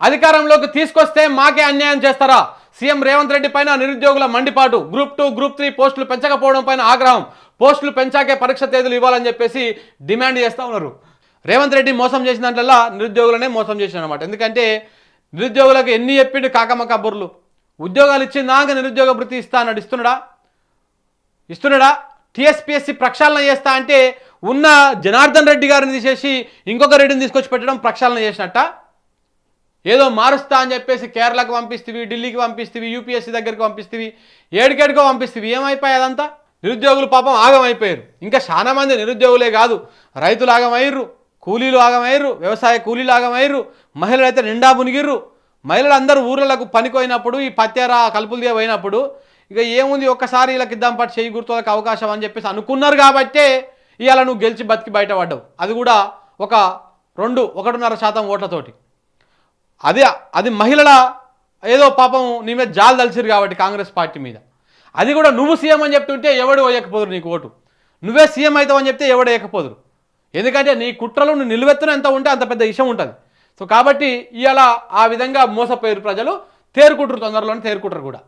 అధికారంలోకి తీసుకొస్తే మాకే అన్యాయం చేస్తారా? సీఎం రేవంత్ రెడ్డి పైన నిరుద్యోగుల మండిపాటు గ్రూప్ టూ గ్రూప్ త్రీ పోస్టులు పెంచకపోవడం పైన ఆగ్రహం. పోస్టులు పెంచాకే పరీక్ష తేదీలు ఇవ్వాలని చెప్పేసి డిమాండ్ చేస్తూ ఉన్నారు. రేవంత్ రెడ్డి మోసం చేసిన దాంట్లో నిరుద్యోగులనే మోసం చేసిన అనమాట ఎందుకంటే నిరుద్యోగులకు ఎన్ని చెప్పిండు కాకమ్మ కబుర్లు ఉద్యోగాలు ఇచ్చిందాక నిరుద్యోగ వృత్తి ఇస్తా అన్నాడు. ఇస్తున్నాడా? ఇస్తున్నాడా? టీఎస్పీఎస్సీ ప్రక్షాళన చేస్తా అంటే ఉన్న జనార్దన్ రెడ్డి గారిని తీసేసి ఇంకొక రెడ్డిని తీసుకొచ్చి పెట్టడం ప్రక్షాళన చేసినట్ట? ఏదో మారుస్తా అని చెప్పేసి కేరళకు పంపిస్తేవి ఢిల్లీకి పంపిస్తేవి యూపీఎస్సీ దగ్గరికి పంపిస్తేవి ఏడికేడికో పంపిస్తేవి. ఏమైపోయాయి అదంతా? నిరుద్యోగులు పాపం ఆగమైపోయారు. ఇంకా చాలా మంది నిరుద్యోగులే కాదు. రైతులు ఆగమయ్యారు కూలీలు ఆగమయ్యారు వ్యవసాయ కూలీలు ఆగమయ్యారు మహిళలు అయితే నిండా మునిగిర్రు. మహిళలు అందరూ ఊర్లకు పనికిపోయినప్పుడు ఈ పత్యార కలుపులు పోయినప్పుడు ఇక ఏముంది ఒక్కసారి వీళ్ళకి ఇద్దాం పాటు చేయి గుర్తులకు అవకాశం అని చెప్పేసి అనుకున్నారు కాబట్టే ఇవాళ నువ్వు గెలిచి బతికి బయటపడ్డావు. అది కూడా ఒక రెండు ఒకటిన్నర శాతం ఓట్లతోటి. అది అది మహిళల ఏదో పాపం నీ మీద జాలు దలిసిరు కాబట్టి కాంగ్రెస్ పార్టీ మీద. అది కూడా నువ్వు సీఎం అని చెప్తుంటే ఎవడు వేయకపోదురు నీకు ఓటు? నువ్వే సీఎం అవుతావు అని చెప్తే ఎవడు వేయకపోదురు ఎందుకంటే నీ కుట్రలు నువ్వు నిలువెత్తున ఎంత ఉంటే అంత పెద్ద ఇష్టం ఉంటుంది. సో కాబట్టి ఇవాళ ఆ విధంగా మోసపోయారు ప్రజలు తేరుకుంటారు తొందరలోనే తేరుకుంటారు కూడా.